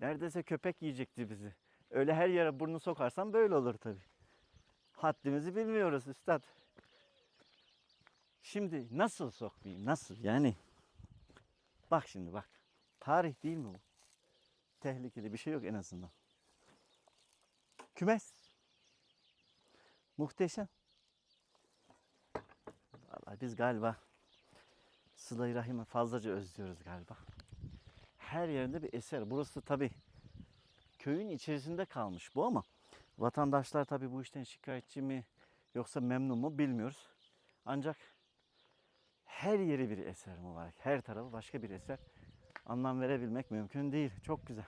Neredeyse köpek yiyecekti bizi. Öyle her yere burnu sokarsan böyle olur tabii. Haddimizi bilmiyoruz üstad. Şimdi nasıl sokmayayım? Nasıl? Yani bak şimdi bak. Tarih değil mi bu? Tehlikeli bir şey yok en azından. Kümes. Muhteşem. Vallahi biz galiba Sıla-i Rahim'i fazlaca özlüyoruz galiba. Her yerinde bir eser. Burası tabi köyün içerisinde kalmış bu ama vatandaşlar tabi bu işten şikayetçi mi yoksa memnun mu bilmiyoruz. Ancak her yeri bir eser mübarek. Her tarafı başka bir eser. Anlam verebilmek mümkün değil. Çok güzel.